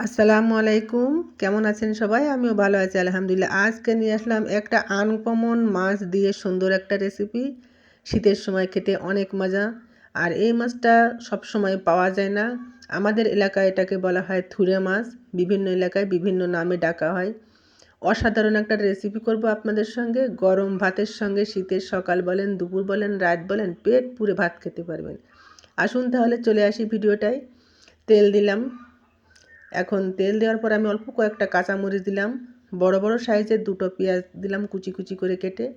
আসসালামু আলাইকুম। কেমন আছেন সবাই? আমিও ভালো আছি, আলহামদুলিল্লাহ। আজকে নিয়ে আসলাম একটা আনকমন মাছ দিয়ে সুন্দর একটা রেসিপি। শীতের সময় খেতে অনেক মজা। আর এই মাছটা সব সময় পাওয়া যায় না। আমাদের এলাকায় এটাকে বলা হয় থুরে মাছ। বিভিন্ন এলাকায় বিভিন্ন নামে ডাকা হয়। অসাধারণ একটা রেসিপি করব আপনাদের সঙ্গে। গরম ভাতের সঙ্গে শীতের সকাল বলেন, দুপুর বলেন, রাত বলেন, পেট পুরে ভাত খেতে পারবেন। আসুন তাহলে চলে আসি ভিডিওটায়। তেল দিলাম। এখন তেল দেওয়ার পর আমি অল্প কয়েকটা কাঁচামরিচ দিলাম, বড় বড় সাইজের দুটো পেঁয়াজ দিলাম কুচি কুচি করে কেটে।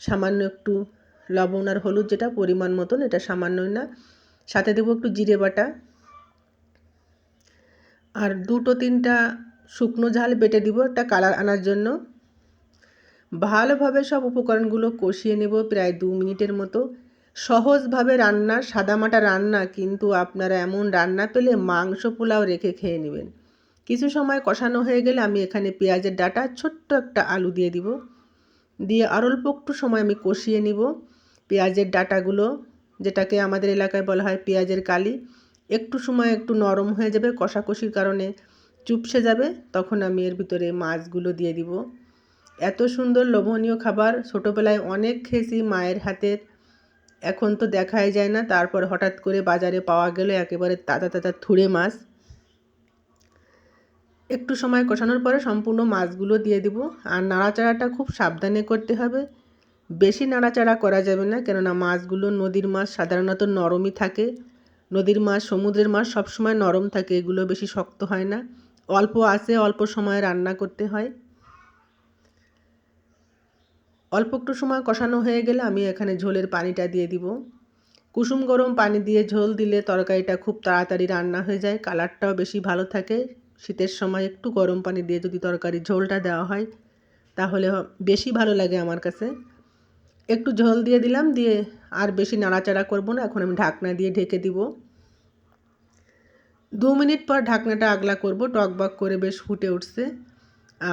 সামান্য একটু লবণ আর হলুদ যেটা পরিমাণ মতন, এটা সামান্যই না। সাথে দেবো একটু জিরে বাটা। আর দুটো তিনটা শুকনো ঝাল বেটে দিব একটা কালার আনার জন্য। ভালোভাবে সব উপকরণগুলো কষিয়ে নেব প্রায় দু মিনিটের মতো। সহজভাবে রান্না সাদামাটা রান্না, কিন্তু আপনারা এমন রান্না পেলে মাংস পোলাও রেখে খেয়ে নেবেন। কিছু সময় কষানো হয়ে গেলে আমি এখানে পেঁয়াজের ডাটা, ছোট্ট একটা আলু দিয়ে দিব। দিয়ে আর অল্প একটু সময় আমি কষিয়ে নিব। পেঁয়াজের ডাটাগুলো, যেটাকে আমাদের এলাকায় বলা হয় পেঁয়াজের কালি, একটু সময় একটু নরম হয়ে যাবে কষাকষির কারণে। চুপসে যাবে, তখন আমি এর ভিতরে মাছগুলো দিয়ে দিব। এত সুন্দর লোভনীয় খাবার ছোটোবেলায় অনেক খেয়েছি মায়ের হাতের। এখন তো দেখাই যায় না। তারপর হঠাৎ করে বাজারে পাওয়া গেল একেবারে তাজা তাজা থুড়ে মাছ। একটু সময় কষানোর পরে সম্পূর্ণ মাছগুলো দিয়ে দিব। আর নাড়াচাড়াটা খুব সাবধানে করতে হবে। বেশি নাড়াচাড়া করা যাবে না, কেননা মাছগুলো নদীর মাছ সাধারণত নরমই থাকে। নদীর মাছ, সমুদ্রের মাছ সবসময় নরম থাকে, এগুলো বেশি শক্ত হয় না। অল্প আছে, অল্প সময় রান্না করতে হয়। অল্প একটু সময় কষানো হয়ে গেলে আমি এখানে ঝোলের পানিটা দিয়ে দিব। কুসুম গরম পানি দিয়ে ঝোল দিলে তরকারিটা খুব তাড়াতাড়ি রান্না হয়ে যায়, কালারটাও বেশি ভালো থাকে। শীতের সময় একটু গরম পানি দিয়ে যদি তরকারি ঝোলটা দেওয়া হয়, তাহলে বেশি ভালো লাগে আমার কাছে। একটু ঝোল দিয়ে দিলাম, দিয়ে আর বেশি নাড়াচাড়া করব না, এখন আমি ঢাকনা দিয়ে ঢেকে দিব। দু মিনিট পর ঢাকনাটা আগলা করব, টকবক করে বেশ ফুটে উঠছে।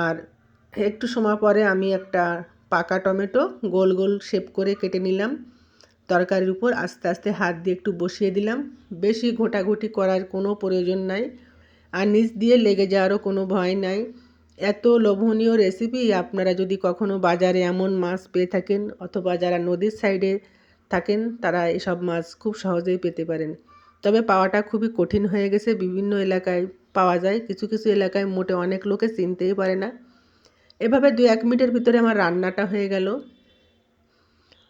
আর একটু সময় পরে আমি একটা পাকা টমেটো গোল গোল শেপ করে কেটে নিলাম। তরকারির উপর আস্তে আস্তে হাত দিয়ে একটু বসিয়ে দিলাম। বেশি ঘোটাঘুটি করার কোনো প্রয়োজন নাই। আর নিচ দিয়ে লেগে যাওয়ারও কোনো ভয় নাই। এত লোভনীয় রেসিপি আপনারা যদি কখনো বাজারে এমন মাছ পেয়ে থাকেন অথবা যারা নদীর সাইডে থাকেন, তারা এসব মাছ খুব সহজেই পেতে পারেন। তবে পাওয়াটা খুবই কঠিন হয়ে গেছে। বিভিন্ন এলাকায় পাওয়া যায়। কিছু কিছু এলাকায় মোটে অনেক লোকে চিনতেই পারে না। এভাবে দু এক মিনিটের ভিতরে আমার রান্নাটা হয়ে গেল।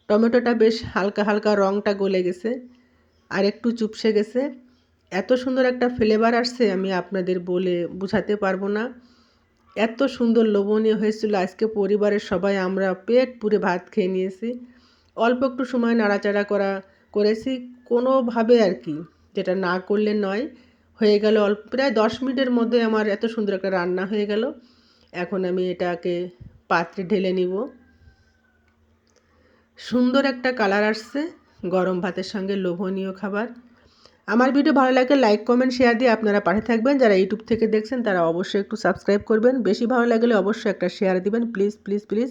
টমেটোটা বেশ হালকা হালকা রঙটা গলে গেছে আর একটু চুপসে গেছে। এত সুন্দর একটা ফ্লেভার আসছে আমি আপনাদের বলে বুঝাতে পারব না। এত সুন্দর লোভনীয় হয়েছিল আজকে পরিবারের সবাই, আমরা পেট পুরে ভাত খেয়ে নিয়েছি। অল্প একটু সময় নাড়াচাড়া করা, করেছি। কোনোভাবে আর কি যেটা না করলে নয়। হয়ে গেল অল্প, প্রায় দশ মিনিটের মধ্যে আমার এত সুন্দর একটা রান্না হয়ে গেল। এখন আমি এটাকে পাত্রে ঢেলে নিব। সুন্দর একটা কালার আসছে, গরম ভাতের সঙ্গে লোভনীয় খাবার। আমার ভিডিও ভালো লাগে লাইক, কমেন্ট, শেয়ার দিয়ে আপনারা পাঠে থাকবেন। যারা ইউটিউব থেকে দেখছেন, তারা অবশ্যই একটু সাবস্ক্রাইব করবেন। বেশি ভালো লাগলে অবশ্যই একটা শেয়ার দিবেন। Please please please.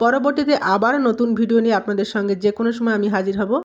পরবর্তীতে আবার নতুন ভিডিও নিয়ে আপনাদের সঙ্গে যে কোনো সময় আমি হাজির হব।